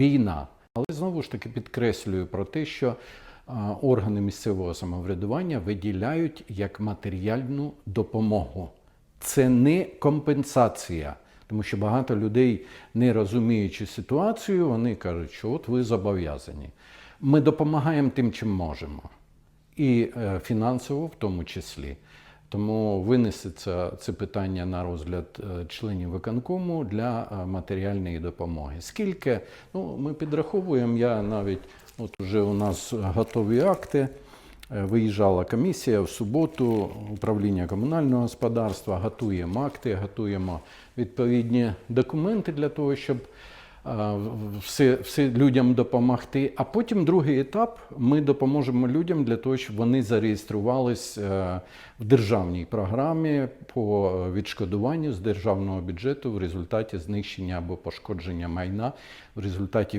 війна. Але знову ж таки підкреслюю про те, що органи місцевого самоврядування виділяють як матеріальну допомогу. Це не компенсація. Тому що багато людей, не розуміючи ситуацію, вони кажуть, що от ви зобов'язані. Ми допомагаємо тим, чим можемо, і е, фінансово в тому числі. Тому винесеться це питання на розгляд е, членів виконкому для е, матеріальної допомоги. Скільки? Ну, ми підраховуємо, я навіть от уже у нас готові акти. Е, Виїжджала комісія в суботу, управління комунального господарства, готуємо акти, готуємо відповідні документи для того, щоб все, все людям допомогти. А потім другий етап ми допоможемо людям для того, щоб вони зареєструвались е, в державній програмі по відшкодуванню з державного бюджету в результаті знищення або пошкодження майна в результаті